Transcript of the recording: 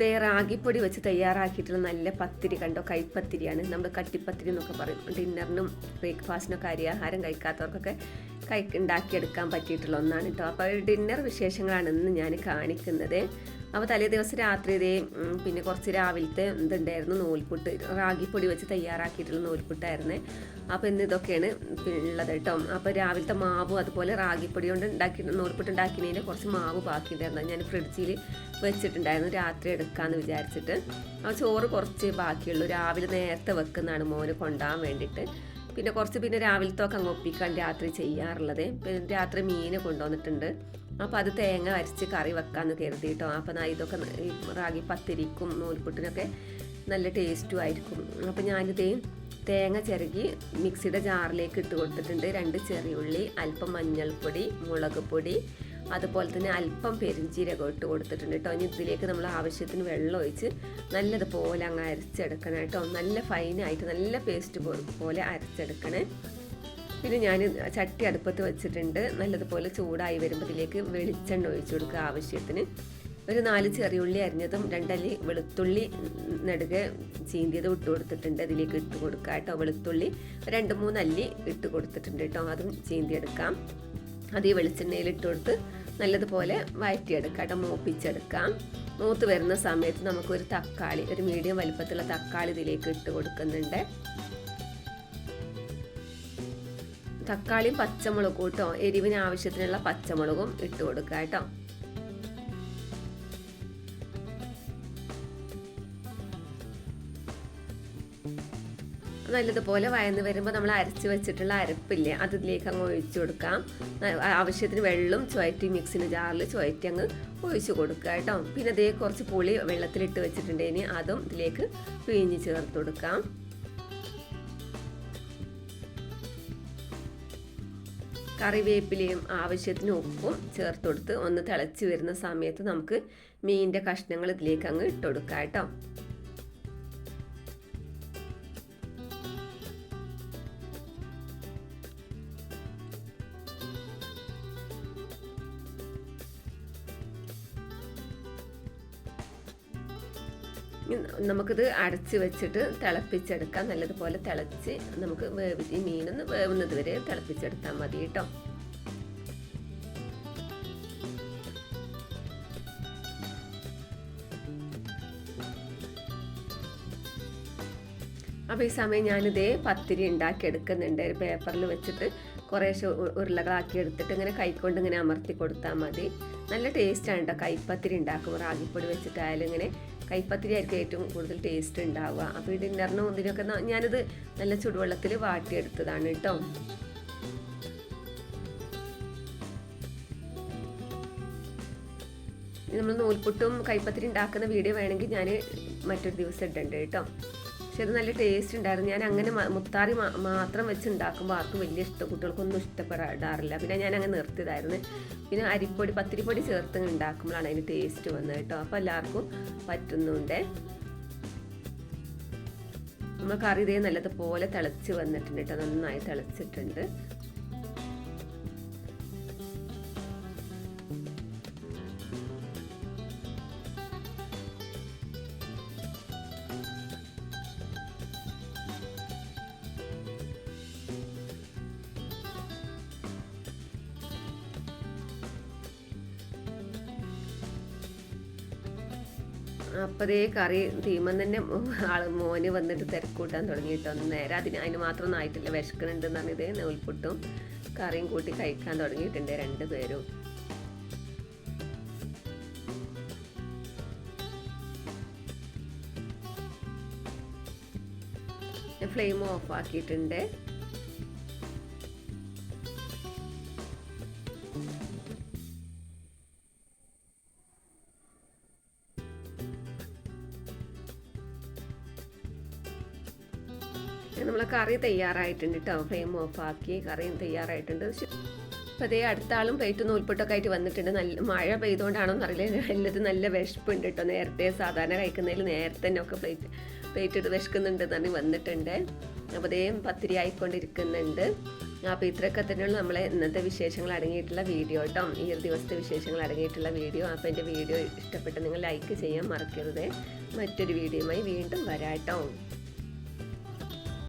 ദേ റാഗിപ്പൊടി വെച്ച് തയ്യാറാക്കിയിട്ടുള്ള നല്ല പത്തിരി കണ്ടോ? കൈപ്പത്തിരിയാണ്. നമ്മൾ കട്ടിപ്പത്തിരി എന്നൊക്കെ പറയും. ഡിന്നറിനും ബ്രേക്ക്ഫാസ്റ്റിനൊക്കെ അരിയാഹാരം കഴിക്കാത്തവർക്കൊക്കെ കൈ ഉണ്ടാക്കിയെടുക്കാൻ പറ്റിയിട്ടുള്ള ഒന്നാണ് കേട്ടോ അപ്പോൾ ഡിന്നർ വിശേഷങ്ങളാണ് ഇന്ന് ഞാൻ കാണിക്കുന്നത്. അപ്പോൾ തലേ ദിവസം രാത്രി ഇതേ പിന്നെ കുറച്ച് രാവിലത്തെ ഇതുണ്ടായിരുന്നു നൂൽപുട്ട്. റാഗിപ്പൊടി വെച്ച് തയ്യാറാക്കിയിട്ടുള്ള നൂൽപുട്ടായിരുന്നേ. അപ്പോൾ ഇന്ന് ഇതൊക്കെയാണ് ഉള്ളത് കേട്ടോ. അപ്പോൾ രാവിലത്തെ മാവ് അതുപോലെ റാഗിപ്പൊടി കൊണ്ട് ഉണ്ടാക്കി നൂൽപുട്ട് ഉണ്ടാക്കിയതിന് കുറച്ച് മാവ് ബാക്കി ഉണ്ടായിരുന്നു ഞാൻ ഫ്രിഡ്ജിൽ വെച്ചിട്ടുണ്ടായിരുന്നു. രാത്രി എടുക്കാമെന്ന് വിചാരിച്ചിട്ട്. ആ ചോറ് കുറച്ച് ബാക്കിയുള്ളൂ. രാവിലെ നേരത്തെ വെക്കുന്നതാണ് മോന് കൊണ്ടാൻ വേണ്ടിയിട്ട്. പിന്നെ കുറച്ച് പിന്നെ രാവിലത്തെ ഒക്കെ അങ്ങ് ഒപ്പിക്കാൻ രാത്രി ചെയ്യാറുള്ളത്. രാത്രി മീൻ കൊണ്ടുവന്നിട്ടുണ്ട്. അപ്പോൾ അത് തേങ്ങ അരച്ച് കറി വെക്കാമെന്ന് കരുതി കേട്ടോ അപ്പോൾ ഞാൻ ഇതൊക്കെ റാഗി പത്തിരിക്കും നൂൽപുട്ടിനൊക്കെ നല്ല ടേസ്റ്റും ആയിരിക്കും. അപ്പോൾ ഞാനിത് തേങ്ങ ചിരകി മിക്സിയുടെ ജാറിലേക്ക് ഇട്ട് കൊടുത്തിട്ടുണ്ട്. രണ്ട് ചെറിയുള്ളി അല്പം മഞ്ഞൾപ്പൊടി മുളക് പൊടി അതുപോലെ തന്നെ അല്പം പെരിഞ്ചീരകം ഇട്ട് കൊടുത്തിട്ടുണ്ട് കേട്ടോ ഇനി ഇതിലേക്ക് നമ്മൾ ആവശ്യത്തിന് വെള്ളം ഒഴിച്ച് നല്ലതുപോലെ അങ്ങ് അരച്ചെടുക്കണം കേട്ടോ നല്ല ഫൈനായിട്ട് നല്ല പേസ്റ്റ് പോലെ അരച്ചെടുക്കണേ. പിന്നെ ഞാൻ ചട്ടി അടുപ്പത്ത് വെച്ചിട്ടുണ്ട്. നല്ലതുപോലെ ചൂടായി വരുമ്പോൾ ഇതിലേക്ക് വെളിച്ചെണ്ണ ഒഴിച്ചു കൊടുക്കുക ആവശ്യത്തിന്. ഒരു നാല് ചെറിയുള്ളി അരിഞ്ഞതും രണ്ടല്ലി വെളുത്തുള്ളി നടുക ചീന്തിയതും ഇട്ട് കൊടുത്തിട്ടുണ്ട്. അതിലേക്ക് ഇട്ട് കൊടുക്കുക കേട്ടോ വെളുത്തുള്ളി. രണ്ട് മൂന്ന് അല്ലി ഇട്ട് കൊടുത്തിട്ടുണ്ട് കേട്ടോ. അതും ചീന്തിയെടുക്കാം. അത് ഈ വെളിച്ചെണ്ണയിൽ ഇട്ട് കൊടുത്ത് നല്ലതുപോലെ വഴറ്റിയെടുക്കാം കേട്ടോ. മൂപ്പിച്ചെടുക്കാം. മൂത്ത് വരുന്ന സമയത്ത് നമുക്കൊരു തക്കാളി ഒരു മീഡിയം വലിപ്പത്തിലുള്ള തക്കാളി ഇതിലേക്ക് ഇട്ട് കൊടുക്കുന്നുണ്ട്. തക്കാളിയും പച്ചമുളകും കേട്ടോ. എരിവിന് ആവശ്യത്തിനുള്ള പച്ചമുളകും ഇട്ട് കൊടുക്കുക കേട്ടോ. നല്ലതുപോലെ വയന്ന് വരുമ്പോൾ നമ്മൾ അരച്ച് വെച്ചിട്ടുള്ള അരപ്പില്ലേ അത് ഇതിലേക്ക് അങ്ങ് ഒഴിച്ചു കൊടുക്കാം. ആവശ്യത്തിന് വെള്ളം ചുവറ്റി മിക്സിന് ജാറിൽ ചുവറ്റി അങ്ങ് ഒഴിച്ചു കൊടുക്കുക കേട്ടോ. പിന്നെ അതേ കുറച്ച് പുളി വെള്ളത്തിലിട്ട് വെച്ചിട്ടുണ്ടെങ്കിൽ അതും ഇതിലേക്ക് പിഴിഞ്ഞ് ചേർത്ത് കൊടുക്കാം. കറിവേപ്പിലയും ആവശ്യത്തിന് ഉപ്പും ചേർത്ത് കൊടുത്ത് ഒന്ന് തിളച്ച് വരുന്ന സമയത്ത് നമുക്ക് മീനിന്റെ കഷ്ണങ്ങൾ ഇതിലേക്ക് അങ്ങ് ഇട്ടൊടുക്കാം കേട്ടോ. നമുക്കിത് അടച്ച് വെച്ചിട്ട് തിളപ്പിച്ചെടുക്കാം. നല്ലതുപോലെ തിളച്ച് നമുക്ക് വേവി ഈ മീനൊന്ന് വേവുന്നത് വരെ തിളപ്പിച്ചെടുത്താൽ മതി കേട്ടോ. അപ്പോൾ ഈ സമയം ഞാനിതേ പത്തിരി ഉണ്ടാക്കി എടുക്കുന്നുണ്ട് ഒരു പേപ്പറിൽ വെച്ചിട്ട് കുറേശ്ശെ ഉരുളകളാക്കി എടുത്തിട്ട് ഇങ്ങനെ കൈക്കൊണ്ട് ഇങ്ങനെ അമർത്തി കൊടുത്താൽ മതി. നല്ല ടേസ്റ്റാണ് കേട്ടോ. കൈപ്പത്തിരി ഉണ്ടാക്കും റാഗിപ്പൊടി വെച്ചിട്ടായാലും ഇങ്ങനെ കൈപ്പത്തിരി ആയിരിക്കും ഏറ്റവും കൂടുതൽ ടേസ്റ്റ് ഉണ്ടാവുക. അപ്പോൾ ഈ ഡിന്നറിനും ഇതിനൊക്കെ ഞാനിത് നല്ല ചുടുവെള്ളത്തിൽ വാട്ടിയെടുത്തതാണ് കേട്ടോ. നമ്മൾ നൂൽപുട്ടും കൈപ്പത്തിരി ഉണ്ടാക്കുന്ന വീഡിയോ വേണമെങ്കിൽ ഞാൻ മറ്റൊരു ദിവസം ഇടണ്ട് കേട്ടോ. പക്ഷെ അത് നല്ല ടേസ്റ്റ് ഉണ്ടായിരുന്നു. ഞാൻ അങ്ങനെ മുത്താറി മാത്രം വെച്ച് ഉണ്ടാക്കുമ്പോൾ ആർക്കും വലിയ ഇഷ്ടം കുട്ടികൾക്കൊന്നും ഇഷ്ടപ്പെടാറില്ല പിന്നെ ഞാൻ അങ്ങനെ നിർത്തിയതായിരുന്നു. പിന്നെ അരിപ്പൊടി പത്തിരിപ്പൊടി ചേർത്ത് ഉണ്ടാക്കുമ്പോഴാണ് അതിന് ടേസ്റ്റ് വന്നത് കേട്ടോ. അപ്പോൾ എല്ലാവർക്കും പറ്റുന്നുണ്ട്. നമ്മൾ കറി ഇതേ നല്ലതുപോലെ തിളച്ച് വന്നിട്ടുണ്ട് കേട്ടോ. നന്നായി തിളച്ചിട്ടുണ്ട്. അപ്പതേ കറി തീമൻ തന്നെ ആൾ മോന് വന്നിട്ട് തിരക്കൂട്ടാൻ തുടങ്ങിയിട്ടോ. നേരെ അതിന് അതിന് മാത്രം ഒന്നും ആയിട്ടില്ല എന്നാണ് പറഞ്ഞത് നൂൽപുട്ടും കറിയും കൂട്ടി കഴിക്കാൻ തുടങ്ങിയിട്ടുണ്ട് രണ്ടുപേരും ഫ്ലെയിം ഓഫ് ആക്കിയിട്ടുണ്ട്. നമ്മളെ കറി തയ്യാറായിട്ടുണ്ട് കേട്ടോ. ഫ്ലെയിം ഓഫ് ആക്കി കറിയും തയ്യാറായിട്ടുണ്ട്. അപ്പോൾ അതേ അടുത്താളും പ്ലേറ്റ് നൂൽപ്പൊട്ടൊക്കെ ആയിട്ട് വന്നിട്ടുണ്ട്. നല്ല മഴ പെയ്തുകൊണ്ടാണോ എന്നറിയില്ല നല്ലത് നല്ല വിശപ്പുണ്ട് കേട്ടോ. നേരത്തെ സാധാരണ കഴിക്കുന്നതിൽ നേരത്തെ തന്നെ ഒക്കെ പ്ലേറ്റ് പ്ലേറ്റ് ഇട്ട് വിശക്കുന്നുണ്ട് എന്ന് വന്നിട്ടുണ്ട്. അപ്പോൾ അതേ പത്തിരി ആയിക്കൊണ്ടിരിക്കുന്നുണ്ട്. അപ്പോൾ ഇത്രയൊക്കെ തന്നെയുള്ള നമ്മളെ ഇന്നത്തെ വിശേഷങ്ങൾ അടങ്ങിയിട്ടുള്ള വീഡിയോ കേട്ടോ. ഈ ഒരു ദിവസത്തെ വിശേഷങ്ങൾ അടങ്ങിയിട്ടുള്ള വീഡിയോ. അപ്പോൾ എന്റെ വീഡിയോ ഇഷ്ടപ്പെട്ട് നിങ്ങൾ ലൈക്ക് ചെയ്യാൻ മറക്കരുത്. മറ്റൊരു വീഡിയോയുമായി വീണ്ടും വരാം കേട്ടോ.